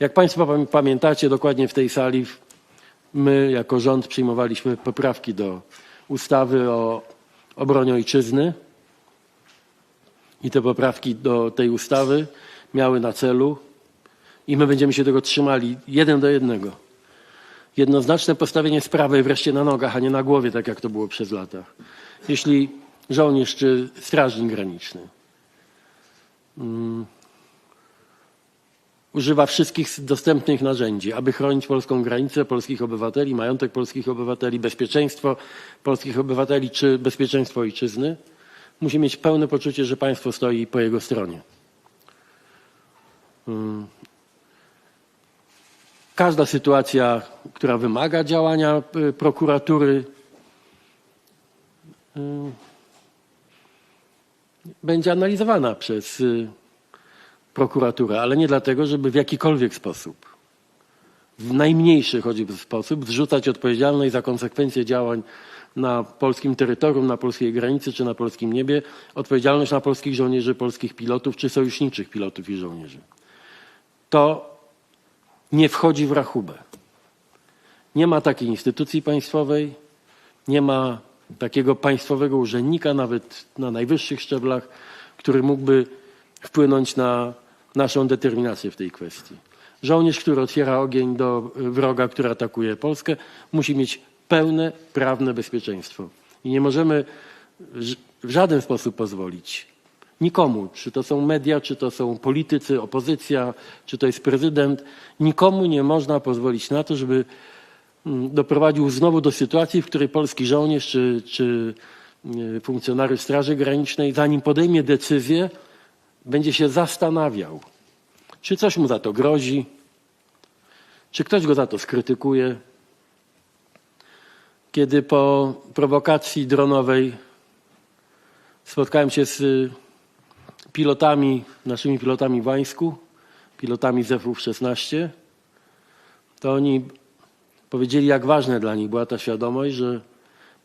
Jak Państwo pam- pamiętacie, dokładnie w tej sali my jako rząd przyjmowaliśmy poprawki do ustawy o obronie ojczyzny i te poprawki do tej ustawy miały na celu i my będziemy się tego trzymali jeden do jednego. Jednoznaczne postawienie sprawy wreszcie na nogach, a nie na głowie, tak jak to było przez lata. Jeśli żołnierz czy strażnik graniczny mm, używa wszystkich dostępnych narzędzi, aby chronić polską granicę, polskich obywateli, majątek polskich obywateli, bezpieczeństwo polskich obywateli czy bezpieczeństwo ojczyzny, musi mieć pełne poczucie, że państwo stoi po jego stronie. Mm. Każda sytuacja, która wymaga działania y, prokuratury, y, będzie analizowana przez prokuraturę, ale nie dlatego, żeby w jakikolwiek sposób, w najmniejszy choćby sposób, zrzucać odpowiedzialność za konsekwencje działań na polskim terytorium, na polskiej granicy czy na polskim niebie, odpowiedzialność na polskich żołnierzy, polskich pilotów czy sojuszniczych pilotów i żołnierzy. To nie wchodzi w rachubę. Nie ma takiej instytucji państwowej, nie ma takiego państwowego urzędnika, nawet na najwyższych szczeblach, który mógłby wpłynąć na naszą determinację w tej kwestii. Żołnierz, który otwiera ogień do wroga, który atakuje Polskę, musi mieć pełne prawne bezpieczeństwo. I nie możemy w żaden sposób pozwolić nikomu, czy to są media, czy to są politycy, opozycja, czy to jest prezydent, nikomu nie można pozwolić na to, żeby mm, doprowadził znowu do sytuacji, w której polski żołnierz czy, czy y, funkcjonariusz Straży Granicznej, zanim podejmie decyzję, będzie się zastanawiał, czy coś mu za to grozi, czy ktoś go za to skrytykuje. Kiedy po prowokacji dronowej spotkałem się z y, pilotami, naszymi pilotami w Łańsku, pilotami z F-16, to oni powiedzieli, jak ważna dla nich była ta świadomość, że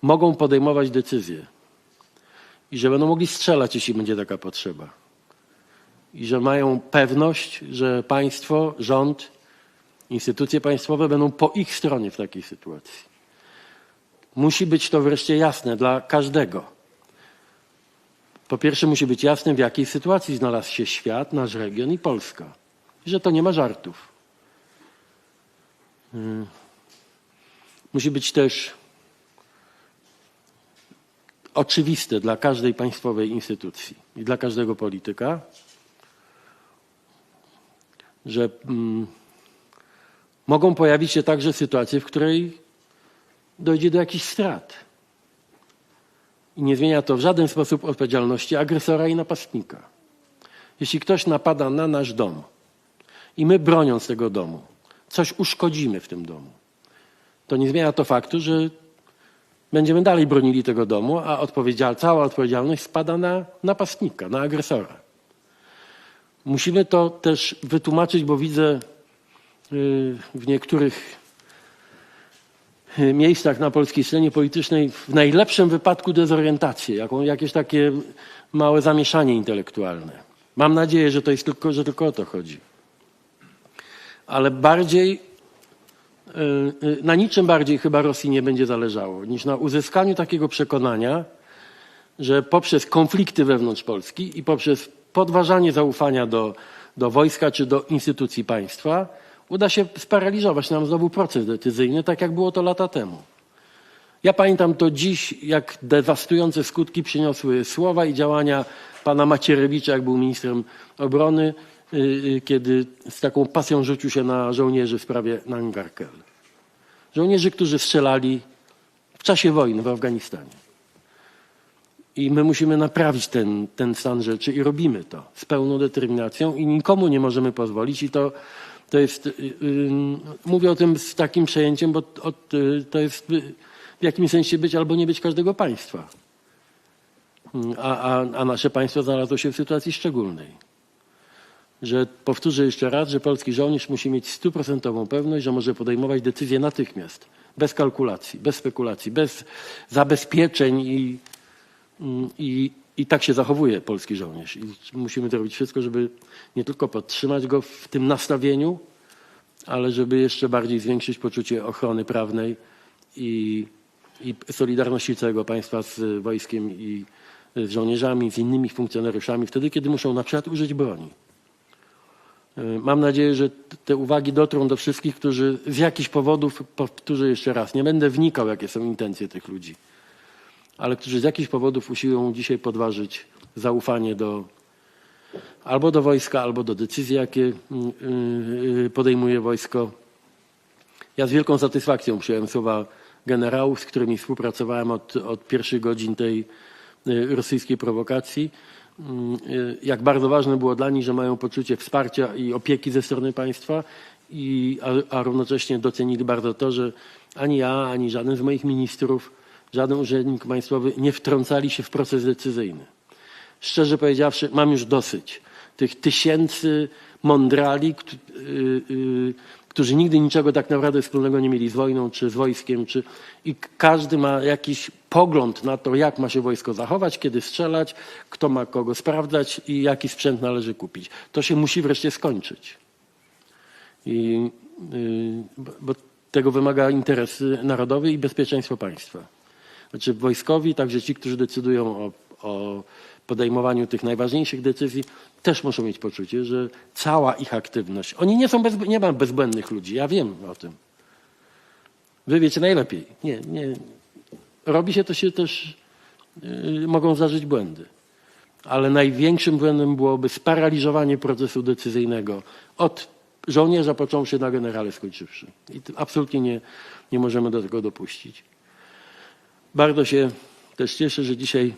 mogą podejmować decyzje i że będą mogli strzelać, jeśli będzie taka potrzeba. I że mają pewność, że państwo, rząd, instytucje państwowe będą po ich stronie w takiej sytuacji. Musi być to wreszcie jasne dla każdego. Po pierwsze, musi być jasne, w jakiej sytuacji znalazł się świat, nasz region i Polska. I że to nie ma żartów. Mm. Musi być też oczywiste dla każdej państwowej instytucji i dla każdego polityka, że mm, mogą pojawić się także sytuacje, w której dojdzie do jakichś strat. I nie zmienia to w żaden sposób odpowiedzialności agresora i napastnika. Jeśli ktoś napada na nasz dom i my broniąc tego domu coś uszkodzimy w tym domu, to nie zmienia to faktu, że będziemy dalej bronili tego domu, a odpowiedzial, cała odpowiedzialność spada na napastnika, na agresora. Musimy to też wytłumaczyć, bo widzę y, w niektórych y, miejscach na polskiej scenie politycznej w najlepszym wypadku dezorientację, jaką, jakieś takie małe zamieszanie intelektualne. Mam nadzieję, że to jest tylko, że tylko o to chodzi. Ale bardziej, y, na niczym bardziej chyba Rosji nie będzie zależało niż na uzyskaniu takiego przekonania, że poprzez konflikty wewnątrz Polski i poprzez podważanie zaufania do, do wojska czy do instytucji państwa uda się sparaliżować nam znowu proces decyzyjny, tak jak było to lata temu. Ja pamiętam to dziś, jak dewastujące skutki przyniosły słowa i działania pana Macierewicza, jak był ministrem obrony, y, y, kiedy z taką pasją rzucił się na żołnierzy w sprawie Nangarkel. Żołnierzy, którzy strzelali w czasie wojny w Afganistanie. I my musimy naprawić ten, ten stan rzeczy i robimy to z pełną determinacją i nikomu nie możemy pozwolić i to, to jest, y, y, mówię o tym z takim przejęciem, bo od, y, to jest w jakimś sensie być albo nie być każdego państwa. Mm, A, a, a nasze państwo znalazło się w sytuacji szczególnej. Że powtórzę jeszcze raz, że polski żołnierz musi mieć stuprocentową pewność, że może podejmować decyzje natychmiast, bez kalkulacji, bez spekulacji, bez zabezpieczeń i, I, I tak się zachowuje polski żołnierz. I musimy zrobić wszystko, żeby nie tylko podtrzymać go w tym nastawieniu, ale żeby jeszcze bardziej zwiększyć poczucie ochrony prawnej i, i solidarności całego państwa z wojskiem i z żołnierzami, z innymi funkcjonariuszami, wtedy kiedy muszą na przykład użyć broni. Y, Mam nadzieję, że te uwagi dotrą do wszystkich, którzy z jakichś powodów, powtórzę jeszcze raz, nie będę wnikał, jakie są intencje tych ludzi, ale którzy z jakichś powodów usiłują dzisiaj podważyć zaufanie do albo do wojska, albo do decyzji, jakie y, y, podejmuje wojsko. Ja z wielką satysfakcją przyjąłem słowa generałów, z którymi współpracowałem od, od pierwszych godzin tej y, rosyjskiej prowokacji. Y, Jak bardzo ważne było dla nich, że mają poczucie wsparcia i opieki ze strony państwa, i, a, a równocześnie docenili bardzo to, że ani ja, ani żaden z moich ministrów, żaden urzędnik państwowy nie wtrącali się w proces decyzyjny szczerze powiedziawszy, mam już dosyć tych tysięcy mądrali, y, y, którzy nigdy niczego tak naprawdę wspólnego nie mieli z wojną czy z wojskiem, czy, i każdy ma jakiś pogląd na to, jak ma się wojsko zachować, kiedy strzelać, kto ma kogo sprawdzać i jaki sprzęt należy kupić. To się musi wreszcie skończyć. I, y, bo tego wymaga interes narodowy i bezpieczeństwo państwa. Znaczy wojskowi, także ci, którzy decydują o, o podejmowaniu tych najważniejszych decyzji, też muszą mieć poczucie, że cała ich aktywność, oni nie są bez, nie ma bezbłędnych ludzi, ja wiem o tym. Wy wiecie najlepiej. Nie, nie. Robi się to się też, yy, mogą zdarzyć błędy. Ale największym błędem byłoby sparaliżowanie procesu decyzyjnego od żołnierza począwszy na generale skończywszy. I absolutnie nie, nie możemy do tego dopuścić. Bardzo się też cieszę, że dzisiaj,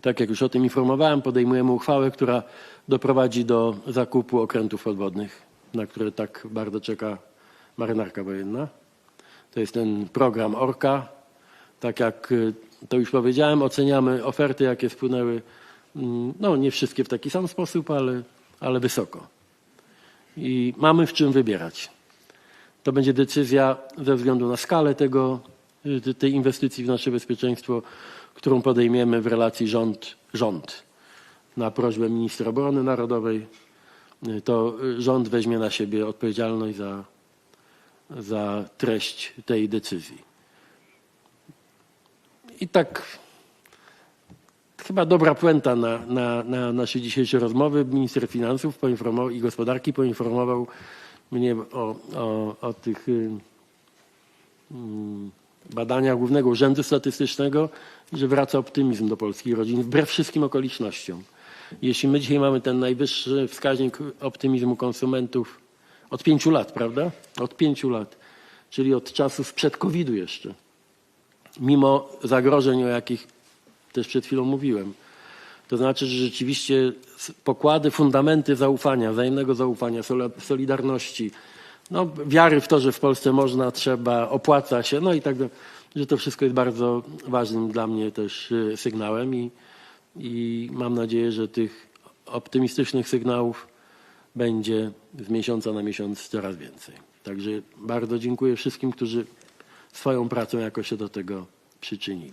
tak jak już o tym informowałem, podejmujemy uchwałę, która doprowadzi do zakupu okrętów podwodnych, na które tak bardzo czeka marynarka wojenna. To jest ten program ORKA. Tak jak y, to już powiedziałem, oceniamy oferty, jakie spłynęły, mm, no nie wszystkie w taki sam sposób, ale, ale wysoko. I mamy w czym wybierać. To będzie decyzja ze względu na skalę tego, tej inwestycji w nasze bezpieczeństwo, którą podejmiemy w relacji rząd-rząd. Na prośbę ministra obrony narodowej y, to y, rząd weźmie na siebie odpowiedzialność za, za treść tej decyzji. I tak chyba dobra puenta na, na, na nasze dzisiejsze rozmowy. Minister finansów poinformował i gospodarki poinformował mnie o, o, o tych badaniach Głównego Urzędu Statystycznego, że wraca optymizm do polskich rodzin wbrew wszystkim okolicznościom. Jeśli my dzisiaj mamy ten najwyższy wskaźnik optymizmu konsumentów od pięciu lat, prawda? Od pięciu lat, czyli od czasów sprzed COVID-u jeszcze mimo zagrożeń, o jakich też przed chwilą mówiłem. To znaczy, że rzeczywiście pokłady, fundamenty zaufania, wzajemnego zaufania, solidarności, no, wiary w to, że w Polsce można, trzeba, opłaca się, no i tak że to wszystko jest bardzo ważnym dla mnie też y, sygnałem i, i mam nadzieję, że tych optymistycznych sygnałów będzie z miesiąca na miesiąc coraz więcej. Także bardzo dziękuję wszystkim, którzy swoją pracą jakoś się do tego przyczynili.